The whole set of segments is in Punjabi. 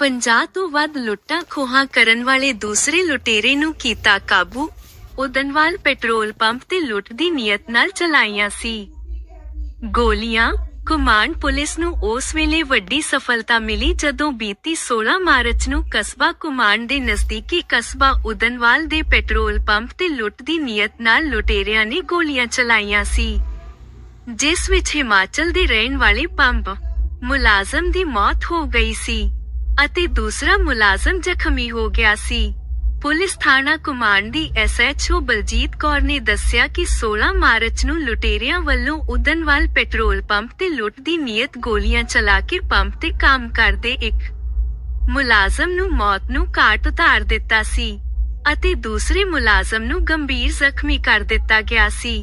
50 ਤੋਂ ਵੱਧ ਲੁੱਟਾਂ ਖੋਹਾਂ ਕਰਨ ਵਾਲੇ ਦੂਸਰੇ ਲੁਟੇਰੇ ਨੂੰ ਕੀਤਾ ਕਾਬੂ ਉਦਨਵਾਲ ਪੈਟਰੋਲ ਪੰਪ ਤੇ ਲੁੱਟ ਦੀ ਨੀਅਤ ਨਾਲ ਚਲਾਈਆਂ ਸੀ। ਗੋਲੀਆਂ ਕਮਾਂਡ ਪੁਲਿਸ ਨੂੰ ਉਸ ਵੇਲੇ ਵੱਡੀ ਸਫਲਤਾ ਮਿਲੀ ਜਦੋਂ ਬੀਤੀ 16 ਮਾਰਚ ਨੂੰ ਕਸਬਾ ਕਮਾਂਡ ਦੇ ਨਜ਼ਦੀਕੀ ਕਸਬਾ ਉਦਨਵਾਲ ਦੇ ਪੈਟਰੋਲ ਪੰਪ ਤੇ ਲੁੱਟ ਦੀ ਨੀਅਤ ਨਾਲ ਲੁਟੇਰਿਆਂ ਨੇ ਗੋਲੀਆਂ ਚਲਾਈਆਂ ਸੀ, ਜਿਸ ਵਿੱਚ ਹਿਮਾਚਲ ਦੇ ਰਹਿਣ ਵਾਲੇ ਪੰਪ ਮੁਲਾਜ਼ਮ ਦੀ ਮੌਤ ਹੋ ਗਈ ਸੀ। ਅਤੇ ਦੂਸਰਾ ਮੁਲਾਜ਼ਮ ਜ਼ਖਮੀ ਹੋ ਗਿਆ ਸੀ। ਪੁਲਿਸ ਥਾਣਾ ਕਮਾਂਡ ਦੀ ਐਸਐਚਓ ਬਲਜੀਤ ਕੌਰ ਨੇ ਦੱਸਿਆ ਕਿ 16 ਮਾਰਚ ਨੂੰ ਲੁਟੇਰਿਆਂ ਵੱਲੋਂ ਉਦਨਵਾਲ ਪੈਟਰੋਲ ਪੰਪ ਤੇ ਲੁੱਟ ਦੀ ਨੀਅਤ ਗੋਲੀਆਂ ਚਲਾ ਕੇ ਪੰਪ ਤੇ ਕੰਮ ਕਰਦੇ ਇੱਕ ਮੁਲਾਜ਼ਮ ਨੂੰ ਮੌਤ ਨੂੰ ਘਾਟ ਉਤਾਰ ਦਿੱਤਾ ਸੀ ਅਤੇ ਦੂਸਰੇ ਮੁਲਾਜ਼ਮ ਨੂੰ ਗੰਭੀਰ ਜ਼ਖਮੀ ਕਰ ਦਿੱਤਾ ਗਿਆ ਸੀ।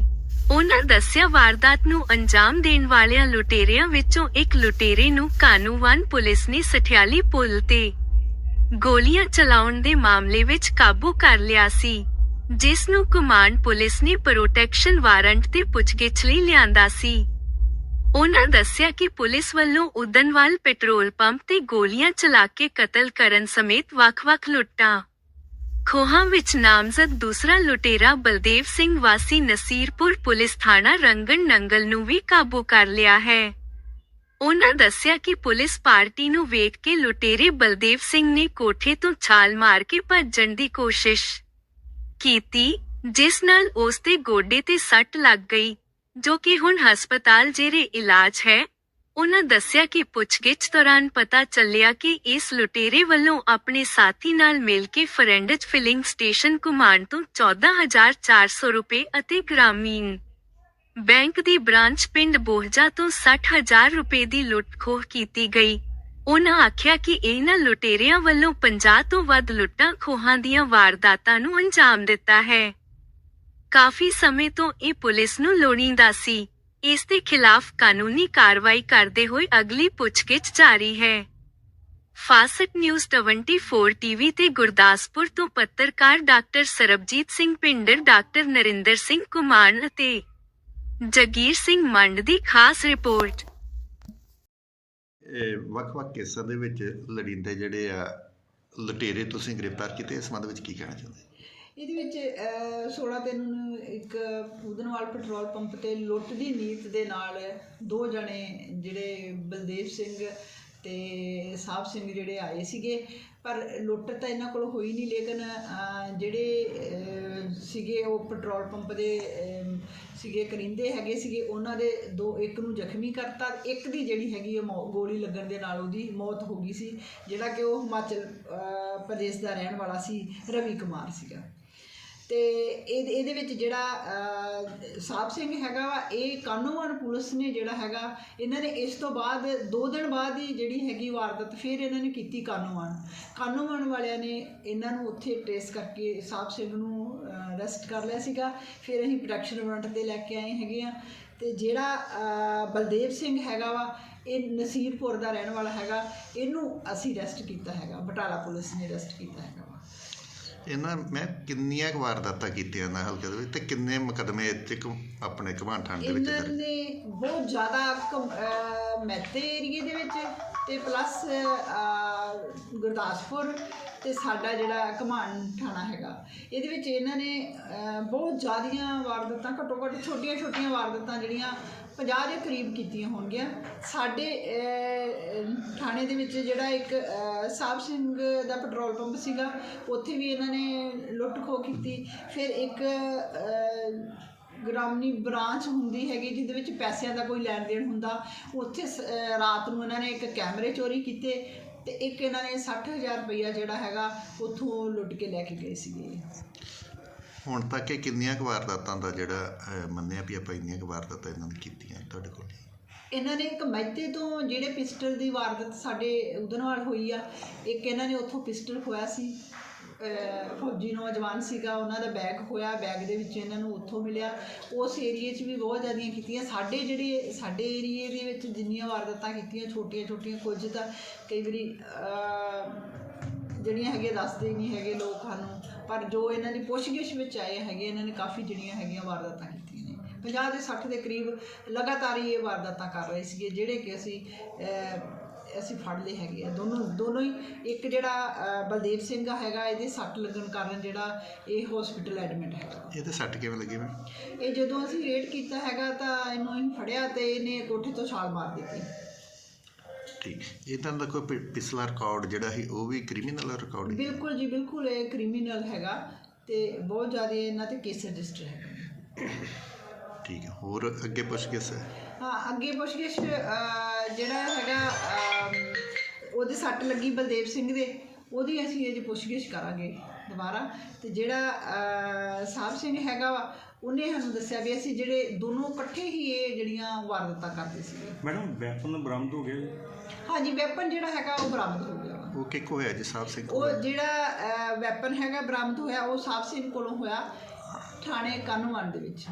ਉਹਨਾਂ ਦੱਸਿਆ ਵਾਰਦਾਤ ਨੂੰ ਅੰਜਾਮ ਦੇਣ ਵਾਲਿਆਂ ਲੁਟੇਰਿਆਂ ਵਿੱਚੋਂ ਇੱਕ ਲੁਟੇਰੇ ਨੂੰ ਕਾਨੂੰਵਾਨ ਪੁਲਿਸ ਨੇ ਸਠਿਆਲੀ ਪੁਲ ਤੇ ਗੋਲੀਆਂ ਚਲਾਉਣ ਦੇ ਮਾਮਲੇ ਵਿੱਚ ਕਾਬੂ ਕਰ ਲਿਆ ਸੀ, ਜਿਸ ਨੂੰ ਕਮਾਂਡ ਪੁਲਿਸ ਨੇ ਪ੍ਰੋਟੈਕਸ਼ਨ ਵਾਰੰਟ ਤੇ ਪੁੱਛਗਿੱਛ ਲਈ ਲਿਆਂਦਾ ਸੀ। ਉਹਨਾਂ ਦੱਸਿਆ ਕਿ ਪੁਲਿਸ ਵੱਲੋਂ ਉਦਨਵਾਲ ਪੈਟਰੋਲ ਪੰਪ ਤੇ ਗੋਲੀਆਂ ਚਲਾ ਕੇ ਕਤਲ ਕਰਨ ਸਮੇਤ ਵੱਖ-ਵੱਖ ਲੁੱਟਾਂ ਖੋਹਾਂ ਵਿੱਚ ਨਾਮਜ਼ਦ ਦੂਸਰਾ ਲੁਟੇਰਾ ਬਲਦੇਵ ਸਿੰਘ ਵਾਸੀ ਨਸੀਰਪੁਰ ਪੁਲਿਸ ਥਾਣਾ ਰੰਗਣ ਨੰਗਲ ਨੂੰ ਵੀ ਕਾਬੂ ਕਰ ਲਿਆ ਹੈ। ਉਹਨਾਂ ਦੱਸਿਆ ਕਿ ਪੁਲਿਸ ਪਾਰਟੀ ਨੂੰ ਵੇਖ ਕੇ ਲੁਟੇਰੇ ਬਲਦੇਵ ਸਿੰਘ ਨੇ ਕੋਠੇ ਤੋਂ ਛਾਲ ਮਾਰ ਕੇ ਭੱਜਣ ਦੀ ਕੋਸ਼ਿਸ਼ ਕੀਤੀ, ਜਿਸ ਨਾਲ ਉਸ ਦੇ ਗੋਡੇ ਤੇ ਸੱਟ ਲੱਗ ਗਈ, ਜੋ ਕਿ ਹੁਣ ਹਸਪਤਾਲ ਜੇਰੇ ਇਲਾਜ ਹੈ। ਉਹਨਾਂ ਦੱਸਿਆ ਕਿ ਪੁੱਛਗਿੱਛ ਦੌਰਾਨ ਪਤਾ ਚੱਲਿਆ ਕਿ ਇਸ ਲੁਟੇਰੇ ਵੱਲੋਂ ਆਪਣੇ ਸਾਥੀ ਨਾਲ ਮਿਲ ਕੇ ਫਰੈਂਡਜ ਫਿਲਿੰਗ ਸਟੇਸ਼ਨ ਕਮਾਂਡ ਤੋਂ 14400 ਰੁਪਏ ਅਤੇ ਗ੍ਰਾਮੀਣ ਬੈਂਕ ਦੀ ਬ੍ਰਾਂਚ ਪਿੰਡ ਬੋਹਜਾ ਤੋਂ 60000 ਰੁਪਏ ਦੀ ਲੁੱਟ ਖੋਹ ਕੀਤੀ ਗਈ। ਉਹਨਾਂ ਆਖਿਆ ਕਿ ਇਹਨਾਂ ਲੁਟੇਰਿਆਂ ਵੱਲੋਂ 50 ਤੋਂ ਵੱਧ ਲੁੱਟਾਂ ਖੋਹਾਂ ਦੀਆਂ ਵਾਰਦਾਤਾਂ ਨੂੰ ਅੰਜਾਮ ਦਿੱਤਾ ਹੈ। ਕਾਫੀ ਸਮੇਂ ਤੋਂ ਇਹ ਪੁਲਿਸ ਨੂੰ ਲੋੜੀਂਦਾ ਸੀ। ਇਸ ਦੇ ਖਿਲਾਫ ਕਾਨੂੰਨੀ ਕਾਰਵਾਈ ਕਰਦੇ ਹੋਏ ਅਗਲੀ ਪੁੱਛਗਿੱਛ ਜਾਰੀ ਹੈ। ਫਾਸਟ ਨਿਊਜ਼ 24 ਟੀਵੀ ਤੇ ਗੁਰਦਾਸਪੁਰ ਤੋਂ ਪੱਤਰਕਾਰ ਡਾਕਟਰ ਸਰਬਜੀਤ ਸਿੰਘ ਪਿੰਡਰ, ਡਾਕਟਰ ਨਰਿੰਦਰ ਸਿੰਘ ਕੁਮਾਰ ਅਤੇ ਜਗੀਰ ਸਿੰਘ ਮੰਡ ਦੀ ਖਾਸ ਰਿਪੋਰਟ। ਵੱਖ-ਵੱਖ ਕੇਸਾਂ ਦੇ ਵਿੱਚ ਲੜਿੰਦੇ ਜਿਹੜੇ ਆ, ਲੁਟੇਰੇ ਤੁਸੀਂ ਗ੍ਰਿਫਤਾਰ ਕੀਤੇ, ਇਸ ਸੰਬੰਧ ਵਿੱਚ ਕੀ ਕਹਿਣਾ ਚਾਹੁੰਦੇ? ਇਹਦੇ ਵਿੱਚ ਅਹ, 16 ਦਿਨ ਨੂੰ ਇੱਕ ਉਦਨਵਾਲ ਪੈਟਰੋਲ ਪੰਪ ਤੇ ਲੁੱਟ ਦੀ ਨੀਤ ਦੇ ਨਾਲ ਦੋ ਜਣੇ ਜਿਹੜੇ ਬਲਦੇਵ ਸਿੰਘ ਤੇ ਸਾਹਿਬ ਸਿੰਘ ਜਿਹੜੇ ਆਏ ਸੀਗੇ। ਪਰ ਲੁੱਟ ਤਾਂ ਇਹਨਾਂ ਕੋਲ ਹੋਈ ਨਹੀਂ ਲੇਕਿਨ ਜਿਹੜੇ ਸੀਗੇ ਉਹ ਪੈਟਰੋਲ ਪੰਪ ਦੇ ਸੀਗੇ ਕਰਿੰਦੇ ਹੈਗੇ ਸੀਗੇ ਉਹਨਾਂ ਦੇ ਦੋ ਇੱਕ ਨੂੰ ਜ਼ਖਮੀ ਕਰਤਾ ਇੱਕ ਦੀ ਜਿਹੜੀ ਹੈਗੀ ਆ ਮੌ- ਗੋਲੀ ਲੱਗਣ ਦੇ ਨਾਲ ਉਹਦੀ ਮੌਤ ਹੋ ਗਈ ਸੀ ਜਿਹੜਾ ਕਿ ਉਹ ਹਿਮਾਚਲ ਪ੍ਰਦੇਸ਼ ਦਾ ਰਹਿਣ ਵਾਲਾ ਸੀ ਰਵੀ ਕੁਮਾਰ ਸੀਗਾ। ਤੇ ਇਹ ਇਹਦੇ ਵਿੱਚ ਜਿਹੜਾ ਸਾਹਿਬ ਸਿੰਘ ਹੈਗਾ ਵਾ, ਇਹ ਕਾਨੂੰਨ ਪੁਲਿਸ ਨੇ ਜਿਹੜਾ ਹੈਗਾ, ਇਹਨਾਂ ਨੇ ਇਸ ਤੋਂ ਬਾਅਦ, ਦੋ ਦਿਨ ਬਾਅਦ ਹੀ ਜਿਹੜੀ ਹੈਗੀ ਵਾਰਦਾਤ ਫਿਰ ਇਹਨਾਂ ਨੇ ਕੀਤੀ ਕਾਨੂੰਨ। ਕਾਨੂੰਨ ਵਾਲਿਆਂ ਨੇ ਇਹਨਾਂ ਨੂੰ ਉੱਥੇ ਟ੍ਰੇਸ ਕਰਕੇ ਸਾਹਿਬ ਸਿੰਘ ਨੂੰ ਅਰੈਸਟ ਕਰ ਲਿਆ ਸੀਗਾ। ਫਿਰ ਅਸੀਂ ਪ੍ਰੋਟੈਕਸ਼ਨ ਵਾਰੰਟ ਤੇ ਲੈ ਕੇ ਆਏ ਹੈਗੇ ਆ। ਤੇ ਜਿਹੜਾ ਬਲਦੇਵ ਸਿੰਘ ਹੈਗਾ ਵਾ, ਇਹ ਨਸੀਰਪੁਰ ਦਾ ਰਹਿਣ ਵਾਲਾ ਹੈਗਾ। ਇਹਨੂੰ ਅਸੀਂ ਅਰੈਸਟ ਕੀਤਾ ਹੈਗਾ, ਬਟਾਲਾ ਪੁਲਿਸ ਨੇ ਅਰੈਸਟ ਕੀਤਾ ਹੈਗਾ ਵਾ। ਇਹਨਾਂ ਮੈਂ ਕਿੰਨੀਆਂ ਕੁ ਵਾਰਦਾਤਾਂ ਕੀਤੀਆਂ ਨਾ ਹਲਕੇ ਦੇ ਵਿੱਚ ਤੇ ਕਿੰਨੇ ਮੁਕਦਮੇ ਇੱਥੇ ਆਪਣੇ ਥਾਣੇ ਦੇ ਵਿੱਚ ਇਹਨਾਂ ਦਰਜ? ਨੇ ਬਹੁਤ ਜ਼ਿਆਦਾ ਘਮ- ਅਹ ਮੈਤੇ ਏਰੀਏ ਦੇ ਵਿੱਚ ਤੇ ਪਲੱਸ ਗੁਰਦਾਸਪੁਰ ਤੇ ਸਾਡਾ ਜਿਹੜਾ ਘਮਾਨ ਥਾਣਾ ਹੈਗਾ। ਇਹਦੇ ਵਿੱਚ ਇਹਨਾਂ ਨੇ ਬਹੁਤ ਜ਼ਿਆਦੀਆਂ ਵਾਰਦਾਤਾਂ, ਘੱਟੋ ਘੱਟ ਛੋਟੀਆਂ ਛੋਟੀਆਂ ਵਾਰਦਾਤਾਂ ਜਿਹੜੀਆਂ 50 ਦੇ ਕਰੀਬ ਕੀਤੀਆਂ ਹੋਣਗੀਆਂ। ਸਾਡੇ ਥਾਣੇ ਦੇ ਵਿੱਚ ਜਿਹੜਾ ਇੱਕ ਸਾਹਿਬ ਸਿੰਘ ਦਾ ਪੈਟਰੋਲ ਪੰਪ ਸੀਗਾ, ਉੱਥੇ ਵੀ ਇਹਨਾਂ ਨੇ ਲੁੱਟ ਖੋਹ ਕੀਤੀ। ਫਿਰ ਇੱਕ ਅਹ, ਗ੍ਰਾਮਣੀ ਬ੍ਰਾਂਚ ਹੁੰਦੀ ਹੈਗੀ ਜਿਹਦੇ ਵਿੱਚ ਪੈਸਿਆਂ ਦਾ ਕੋਈ ਲੈਣ ਦੇਣ ਹੁੰਦਾ। ਉੱਥੇ ਰਾਤ ਨੂੰ ਇਹਨਾਂ ਨੇ ਇੱਕ ਕੈਮਰੇ ਚੋਰੀ ਕੀਤੇ ਤੇ ਇੱਕ ਇਹਨਾਂ ਨੇ 60000 ਰੁਪਈਆ ਜਿਹੜਾ ਹੈਗਾ ਉੱਥੋਂ ਲੁੱਟ ਕੇ ਲੈ ਕੇ ਗਏ ਸੀਗੇ। ਹੁਣ ਤੱਕ ਇਹ ਕਿੰਨੀਆਂ ਕੁ ਵਾਰਦਾਤਾਂ ਦਾ ਜਿਹੜਾ ਮੰਨਿਆ ਵੀ ਆਪਾਂ ਇੰਨੀਆਂ ਕੁ ਵਾਰਦਾਤਾਂ ਇਹਨਾਂ ਨੇ ਕੀਤੀਆਂ ਤੁਹਾਡੇ ਕੋਲ? ਇਹਨਾਂ ਨੇ ਇੱਕ ਮਹਿਤੇ ਤੋਂ ਜਿਹੜੇ ਪਿਸਟਲ ਦੀ ਵਾਰਦਾਤ ਸਾਡੇ ਉਹਦੇ ਨਾਲ ਹੋਈ ਆ ਇੱਕ ਇਹਨਾਂ ਨੇ ਉੱਥੋਂ ਪਿਸਟਲ ਖੋਇਆ ਸੀ। ਫੌਜੀ ਨੌਜਵਾਨ ਸੀਗਾ, ਉਹਨਾਂ ਦਾ ਬੈਗ ਹੋਇਆ ਬੈਗ ਦੇ ਵਿੱਚ ਇਹਨਾਂ ਨੂੰ ਉੱਥੋਂ ਮਿਲਿਆ। ਉਸ ਏਰੀਏ 'ਚ ਵੀ ਬਹੁਤ ਜ਼ਿਆਦੀਆਂ ਕੀਤੀਆਂ। ਸਾਡੇ ਜਿਹੜੇ, ਸਾਡੇ ਏਰੀਏ ਦੇ ਵਿੱਚ ਜਿੰਨੀਆਂ ਵਾਰਦਾਤਾਂ ਕੀਤੀਆਂ ਛੋਟੀਆਂ ਛੋਟੀਆਂ ਕੁਝ ਤਾਂ ਕਈ ਵਾਰੀ ਜਿਹੜੀਆਂ ਹੈਗੀਆਂ ਦੱਸਦੇ ਨਹੀਂ ਹੈਗੇ ਲੋਕ ਸਾਨੂੰ। ਪਰ ਜੋ ਇਹਨਾਂ ਦੀ ਪੁੱਛਗਿੱਛ ਵਿੱਚ ਆਏ ਹੈਗੇ, ਇਹਨਾਂ ਨੇ ਕਾਫੀ ਜਿਹੜੀਆਂ ਹੈਗੀਆਂ ਵਾਰਦਾਤਾਂ ਕੀਤੀਆਂ ਨੇ। 50 ਦੇ 60 ਦੇ ਕਰੀਬ ਲਗਾਤਾਰ ਹੀ ਇਹ ਵਾਰਦਾਤਾਂ ਕਰ ਰਹੇ ਸੀਗੇ, ਜਿਹੜੇ ਕਿ ਅਸੀਂ ਅਸੀਂ ਫੜ ਲਏ ਹੈਗੇ ਆ। ਦੋਨੋਂ ਦੋਨੋਂ ਹੀ ਇੱਕ ਜਿਹੜਾ ਬਲਦੇਵ ਸਿੰਘ ਹੈਗਾ ਇਹਦੇ ਸੱਟ ਲੱਗਣ ਕਾਰਨ ਜਿਹੜਾ ਇਹ ਹਸਪੀਟਲ ਐਡਮਿਟ ਹੈਗਾ। ਇਹ ਤੇ ਸੱਟ ਕਿਵੇਂ ਲੱਗੀ ਮੈਂ ਇਹ ਜਦੋਂ ਅਸੀਂ ਰੇਡ ਕੀਤਾ ਹੈਗਾ ਤਾਂ ਇਹਨੂੰ ਅਸੀਂ ਫੜਿਆ ਤੇ ਇਹਨੇ ਕੋਠੇ ਤੋਂ ਛਾਲ ਮਾਰ ਦਿੱਤੀ। ਠੀਕ। ਇਹਨਾਂ ਦਾ ਕੋਈ ਪਿਛਲਾ ਰਿਕਾਰਡ ਜਿਹੜਾ ਸੀ ਉਹ ਵੀ ਕ੍ਰਿਮੀਨਲ ਰਿਕਾਰਡ ਬਿਲਕੁਲ ਜੀ ਬਿਲਕੁਲ ਇਹ ਕ੍ਰਿਮੀਨਲ ਹੈਗਾ ਤੇ ਬਹੁਤ ਜ਼ਿਆਦਾ ਇਹਨਾਂ ਤੇ ਕੇਸ ਰਜਿਸਟਰ ਹੈਗਾ ਠੀਕ ਹੈ। ਹੋਰ ਅੱਗੇ ਪੁੱਛ ਗਿੱਛ ਹੈ। ਹਾਂ ਅੱਗੇ ਪੁੱਛਗਿੱਛ ਜਿਹੜਾ ਹੈਗਾ ਉਹਦੇ ਸੱਟ ਲੱਗੀ ਬਲਦੇਵ ਸਿੰਘ ਦੇ ਉਹਦੀ ਅਸੀਂ ਇਹ ਪੁੱਛਗਿੱਛ ਕਰਾਂਗੇ ਦੁਬਾਰਾ। ਤੇ ਜਿਹੜਾ ਸਾਹਿਬ ਸਿੰਘ ਹੈਗਾ ਵਾ ਉਹਨੇ ਸਾਨੂੰ ਦੱਸਿਆ ਵੀ ਅਸੀਂ ਜਿਹੜੇ ਦੋਨੋਂ ਇਕੱਠੇ ਹੀ ਇਹ ਜਿਹੜੀਆਂ ਵਾਰਦਾਤਾਂ ਕਰਦੇ ਸੀ ਮੈਡਮ ਵੈਪਨ ਬਰਾਮਦ ਹੋ ਗਿਆ ਜੀ? ਹਾਂਜੀ ਵੈਪਨ ਜਿਹੜਾ ਹੈਗਾ ਉਹ ਬਰਾਮਦ ਹੋ ਗਿਆ ਉਹ ਕਿੱਕ ਹੋਇਆ ਜੀ ਸਾਹਿਬ ਸਿੰਘ ਉਹ ਜਿਹੜਾ ਵੈਪਨ ਹੈਗਾ ਬਰਾਮਦ ਹੋਇਆ ਉਹ ਸਾਹਿਬ ਸਿੰਘ ਕੋਲੋਂ ਹੋਇਆ ਥਾਣੇ ਕਾਨੂੰਨ ਦੇ ਵਿੱਚ।